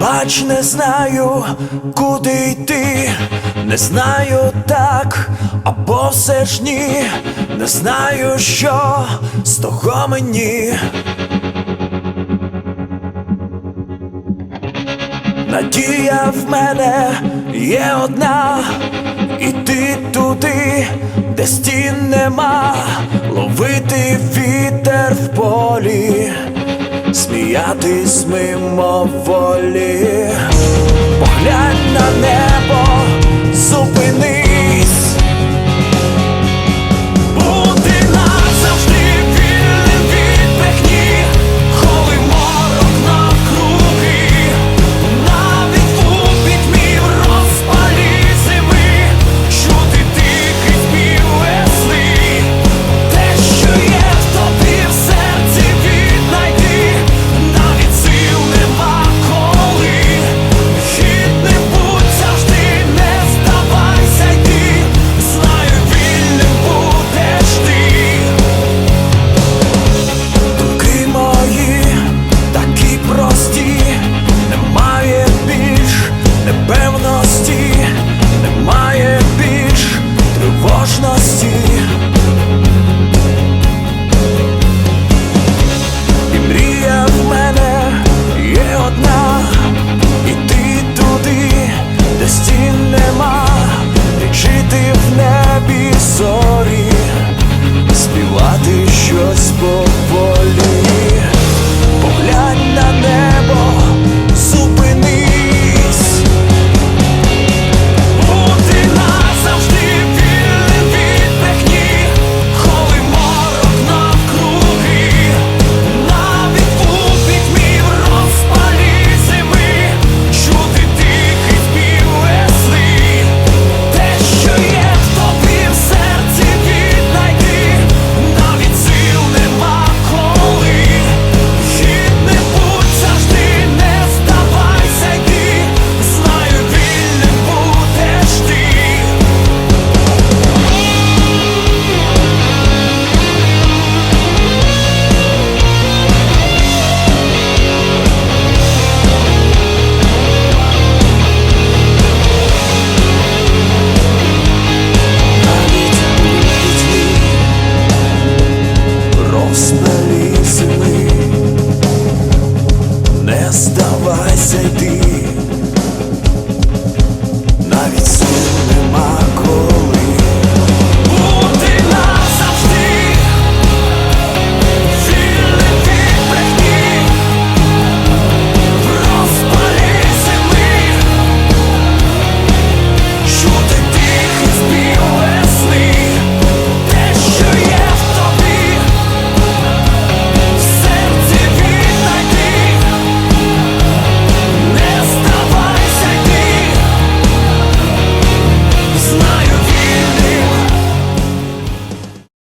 Бач, не знаю, куди йти, не знаю так, або все ж ні, не знаю, що з того мені. Надія в мене є одна, іти туди, де стін нема, ловити вітер в полі сміятись мимоволі волі. Take.